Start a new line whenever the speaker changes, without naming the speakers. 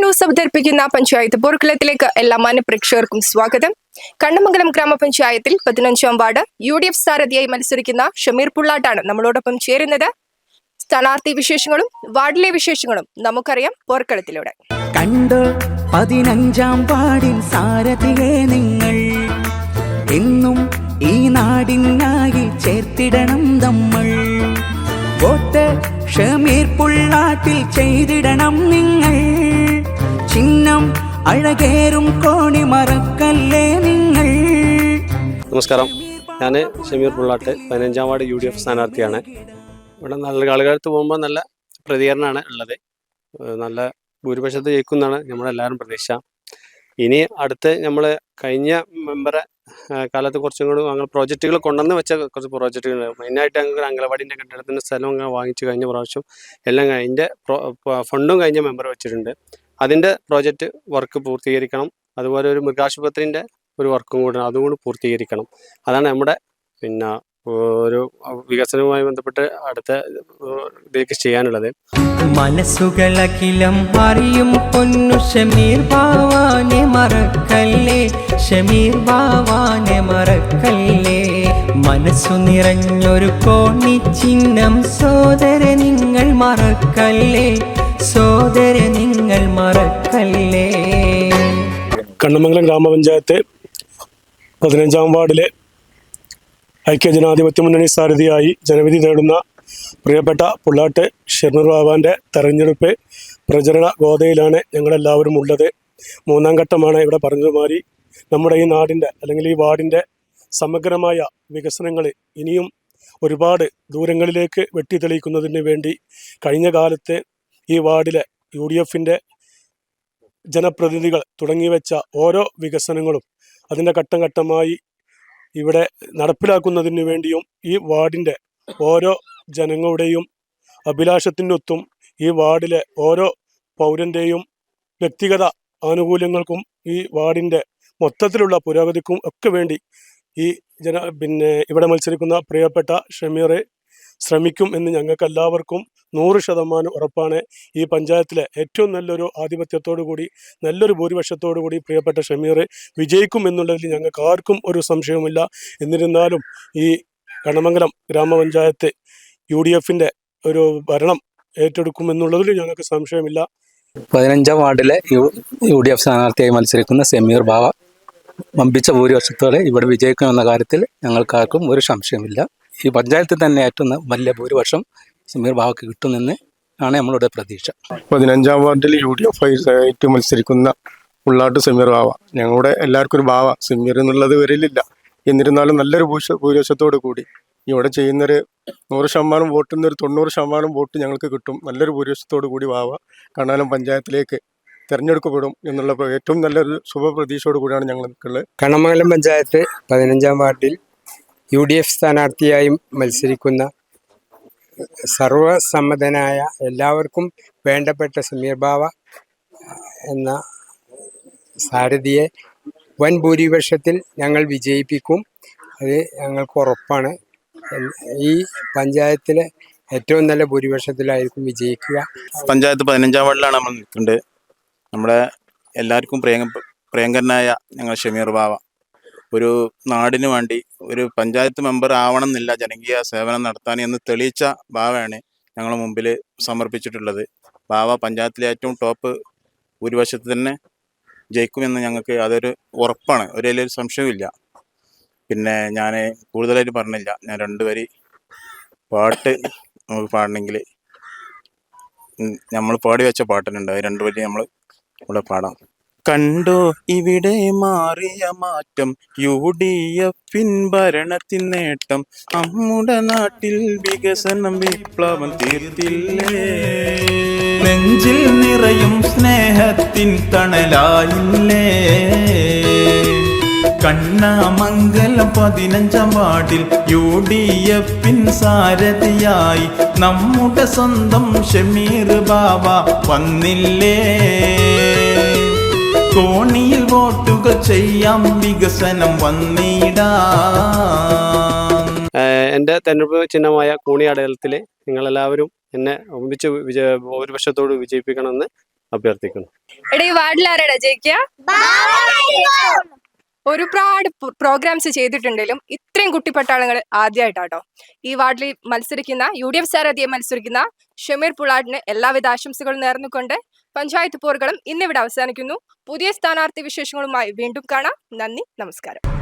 News അവതരിപ്പിക്കുന്ന പഞ്ചായത്ത് പൊറുക്കലത്തിലേക്ക് എല്ലാ മാന്യ പ്രേക്ഷകർക്കും സ്വാഗതം. കണ്ണമംഗലം ഗ്രാമപഞ്ചായത്തിൽ പതിനഞ്ചാം വാർഡ് യു ഡി എഫ് സാരഥിയായി മത്സരിക്കുന്ന ഷമീർ പുള്ളാട്ടാണ് നമ്മളോടൊപ്പം ചേരുന്നത്. സ്ഥാനാർത്ഥി വിശേഷങ്ങളും വാർഡിലെ വിശേഷങ്ങളും നമുക്കറിയാം പോർക്കളത്തിലൂടെ
കണ്ടോ പതിനഞ്ചാം വാർഡിൽ സാരഥിയെ നിങ്ങൾ. എന്നും ഈ നാടിനായി ചേർത്തിടണം പുള്ളാട്ടിൽ ചെയ്തിടണം നിങ്ങൾ. ചിഹ്നം അഴകേറും കോണി മറക്കല്ലേ നിങ്ങൾ.
നമസ്കാരം. ഞാൻ ഷമീർ പുള്ളാട്ട് പതിനഞ്ചാം വാർഡ് യു ഡി എഫ് സ്ഥാനാർത്ഥിയാണ്. ഇവിടെ നല്ല കളികാലത്ത് പോകുമ്പോൾ നല്ല പ്രതികരണമാണ് ഉള്ളത്. നല്ല ഭൂരിപക്ഷത്ത് ജയിക്കുന്നതാണ് നമ്മളെല്ലാവരും പ്രതീക്ഷ. ഇനി അടുത്ത് നമ്മൾ കഴിഞ്ഞ മെമ്പറെ കാലത്ത് കുറച്ചും കൂടി അങ്ങനെ പ്രോജക്റ്റുകൾ കൊണ്ടുവന്ന് വെച്ച കുറച്ച് പ്രോജക്റ്റുകൾ മെയിനായിട്ട് ഞങ്ങൾക്ക് അംഗനവാടിന്റെ കെട്ടിടത്തിന്റെ സ്ഥലം അങ്ങനെ വാങ്ങിച്ചു കഴിഞ്ഞ പ്രാവശ്യം എല്ലാം അതിന്റെ ഫണ്ടും കഴിഞ്ഞ മെമ്പർ വെച്ചിട്ടുണ്ട്. അതിന്റെ പ്രോജക്റ്റ് വർക്ക് പൂർത്തീകരിക്കണം. അതുപോലെ ഒരു മൃഗാശുപത്രിന്റെ ഒരു വർക്കും കൂടെ അതും കൂടി പൂർത്തീകരിക്കണം. അതാണ് നമ്മുടെ പിന്നെ ഒരു വികസനവുമായി ബന്ധപ്പെട്ട് അടുത്ത ഇതിലേക്ക് ചെയ്യാനുള്ളത്.
മനസ്സുകളഖിലം അറിയും പൊന്നു ഷമീർ ബാവാനെ മറക്കല്ലേ? ഷമീർ ബാവാനെ മറക്കല്ലേ? മനസ്സു നിറഞ്ഞൊരു കോണി ചിഹ്നം സോദര നിങ്ങൾ മറക്കല്ലേ? സോദര നിങ്ങൾ മറക്കല്ലേ?
കണ്ണമംഗലം ഗ്രാമപഞ്ചായത്ത് പതിനഞ്ചാം വാർഡിലെ ഐക്യജനാധിപത്യ മുന്നണി സാരഥിയായി ജനവിധി തേടുന്ന പ്രിയപ്പെട്ട പുള്ളാട്ട് ഷെർണൂർ ബാബാന്റെ തെരഞ്ഞെടുപ്പ് പ്രചരണ ഗോതയിലാണ് ഞങ്ങളെല്ലാവരും ഉള്ളത്. മൂന്നാം ഘട്ടമാണ് ഇവിടെ പറഞ്ഞതുമാതിരി നമ്മുടെ ഈ നാടിന്റെ അല്ലെങ്കിൽ ഈ വാർഡിന്റെ സമഗ്രമായ വികസനങ്ങൾ ഇനിയും ഒരുപാട് ദൂരങ്ങളിലേക്ക് വെട്ടിത്തെളിയിക്കുന്നതിന് വേണ്ടി കഴിഞ്ഞ കാലത്ത് ഈ വാർഡിലെ യു ഡി എഫിന്റെ ജനപ്രതിനിധികൾ തുടങ്ങിവെച്ച ഓരോ വികസനങ്ങളും അതിന്റെ ഘട്ടം ഘട്ടമായി ഇവിടെ നടപ്പിലാക്കുന്നതിന് വേണ്ടിയും ഈ വാർഡിന്റെ ഓരോ ജനങ്ങളുടെയും അഭിലാഷത്തിനൊത്തും ഈ വാർഡിലെ ഓരോ പൗരന്റെയും വ്യക്തിഗത ആനുകൂല്യങ്ങൾക്കും ഈ വാർഡിന്റെ മൊത്തത്തിലുള്ള പുരോഗതിക്കും ഒക്കെ വേണ്ടി ഈ ജന പിന്നെ ഇവിടെ മത്സരിക്കുന്ന പ്രിയപ്പെട്ട ഷമീർ ശ്രമിക്കും എന്ന് ഞങ്ങൾക്ക് എല്ലാവർക്കും നൂറ് ശതമാനം ഉറപ്പാണ്. ഈ പഞ്ചായത്തിലെ ഏറ്റവും നല്ലൊരു ആധിപത്യത്തോടു കൂടി നല്ലൊരു ഭൂരിപക്ഷത്തോടു കൂടി പ്രിയപ്പെട്ട ഷമീർ വിജയിക്കും എന്നുള്ളതിൽ ഞങ്ങൾക്ക് ആർക്കും ഒരു സംശയവുമില്ല. എന്നിരുന്നാലും ഈ കണമംഗലം ഗ്രാമപഞ്ചായത്ത് യു ഡി എഫിന്റെ ഒരു ഭരണം ഏറ്റെടുക്കുമെന്നുള്ളതിൽ ഞങ്ങൾക്ക് സംശയമില്ല.
പതിനഞ്ചാം വാർഡിലെ യു ഡി എഫ് സ്ഥാനാർത്ഥിയായി മത്സരിക്കുന്ന സെമീർ ബാബ വമ്പിച്ച ഭൂരിപക്ഷത്തോടെ ഇവിടെ വിജയിക്കുമെന്ന കാര്യത്തിൽ ഞങ്ങൾക്കാർക്കും ഒരു സംശയമില്ല ഈ പഞ്ചായത്തിൽ തന്നെ ഏറ്റവും വലിയ ഭൂരിപക്ഷം സമീർ ബാവയ്ക്ക് കിട്ടുമെന്ന് ആണ് നമ്മളുടെ പ്രതീക്ഷ.
പതിനഞ്ചാം വാർഡിൽ യു ഡി എഫ് ആയിട്ട് മത്സരിക്കുന്ന ഉള്ളാട്ട് സമീർ ബാവ. ഞങ്ങളുടെ എല്ലാവർക്കും ഒരു ബാവ. സമീർ എന്നുള്ളത് വരലില്ല. എന്നിരുന്നാലും നല്ലൊരു ഭൂഷ ഭൂരിപക്ഷത്തോടു കൂടി. ഇവിടെ ചെയ്യുന്നൊരു നൂറ് ശതമാനം വോട്ടിൽ നിന്ന് ഒരു തൊണ്ണൂറ് ശതമാനം വോട്ട് ഞങ്ങൾക്ക് കിട്ടും. നല്ലൊരു ഭൂരിപക്ഷത്തോടു കൂടി ബാവ കണ്ണാലം പഞ്ചായത്തിലേക്ക് തിരഞ്ഞെടുക്കപ്പെടും എന്നുള്ള ഏറ്റവും നല്ലൊരു ശുഭപ്രതീക്ഷയോടു കൂടിയാണ് ഞങ്ങൾ നിൽക്കുന്നത്.
കണ്ണമംഗലം പഞ്ചായത്ത് പതിനഞ്ചാം വാർഡിൽ യു ഡി എഫ് സ്ഥാനാർത്ഥിയായി മത്സരിക്കുന്ന സർവസമ്മതനായ എല്ലാവർക്കും വേണ്ടപ്പെട്ട സമീർ ബാവ എന്ന സാരഥിയെ വൻ ഭൂരിപക്ഷത്തിൽ ഞങ്ങൾ വിജയിപ്പിക്കും. അത് ഞങ്ങൾക്ക് ഉറപ്പാണ്. ഈ പഞ്ചായത്തിലെ ഏറ്റവും നല്ല ഭൂരിപക്ഷത്തിലായിരിക്കും വിജയിക്കുക.
പഞ്ചായത്ത് പതിനഞ്ചാം വാർഡിലാണ് നമ്മൾ നിൽക്കുന്നത്. നമ്മുടെ എല്ലാവർക്കും പ്രിയ പ്രിയങ്കരനായ ഞങ്ങൾ ഷമീർ ബാവ. ഒരു നാടിനു വേണ്ടി ഒരു പഞ്ചായത്ത് മെമ്പർ ആവണം എന്നില്ല ജനകീയ സേവനം നടത്താൻ എന്ന് തെളിയിച്ച ബാവയാണ് ഞങ്ങൾ മുമ്പിൽ സമർപ്പിച്ചിട്ടുള്ളത്. ബാവ പഞ്ചായത്തിലെ ഏറ്റവും ടോപ്പ് ഭൂരിപക്ഷത്തിൽ തന്നെ ജയിക്കുമെന്ന് ഞങ്ങൾക്ക് അതൊരു ഉറപ്പാണ്. ഒരു സംശയമില്ല പിന്നെ ഞാൻ കൂടുതലായിട്ട് പറഞ്ഞില്ല. ഞാൻ രണ്ട് വരി പാട്ട് നമുക്ക് പാടണമെങ്കിൽ നമ്മൾ പാടി വെച്ച പാട്ടിനുണ്ട്. അത് രണ്ടു വരി നമ്മൾ ഇവിടെ പാടാം. കണ്ടോ. ഇവിടെ മാറിയ മാറ്റം യു ഡി എഫിൻ ഭരണത്തിൻ നേട്ടം. നമ്മുടെ നാട്ടിൽ വികസനം വിപ്ലവം തീർത്തില്ലേ? നെഞ്ചിൽ നിറയും സ്നേഹത്തിൻ തണലായില്ലേ? കണ്ണാമംഗലം പതിനഞ്ചാം വാർഡിൽ യു ഡി എഫിൻ സാരഥിയായി നമ്മുടെ സ്വന്തം ഷമീർ ബാബ വന്നില്ലേ? കോണിയിൽ വോട്ടുകൾ ചെയ്യാം വികസനം വന്നിടാം.
എന്റെ തെരഞ്ഞെടുപ്പ് ചിഹ്നമായ കൂണി നിങ്ങൾ നിങ്ങളെല്ലാവരും എന്നെ ഒന്നിച്ച് ഒരു ഭൂരിപക്ഷത്തോട് വിജയിപ്പിക്കണമെന്ന് അഭ്യർത്ഥിക്കുന്നു.
എടീ ഈ വാർഡിൽ ആരാടാ ജയിക്കുക ഒരുപാട് പ്രോഗ്രാംസ് ചെയ്തിട്ടുണ്ടെങ്കിലും ഇത്രയും കുട്ടിപ്പട്ടാളങ്ങൾ ആദ്യമായിട്ടാട്ടോ. ഈ വാർഡിൽ മത്സരിക്കുന്ന യു ഡി എഫ് സ്ഥാനാർത്ഥിയെ മത്സരിക്കുന്ന ഷമീർ പുളാടിന് എല്ലാവിധ ആശംസകളും നേർന്നുകൊണ്ട് പഞ്ചായത്ത് പോറുകളും ഇന്നിവിടെ അവസാനിക്കുന്നു. പുതിയ സ്ഥാനാർത്ഥി വിശേഷങ്ങളുമായി വീണ്ടും കാണാം. നന്ദി നമസ്കാരം.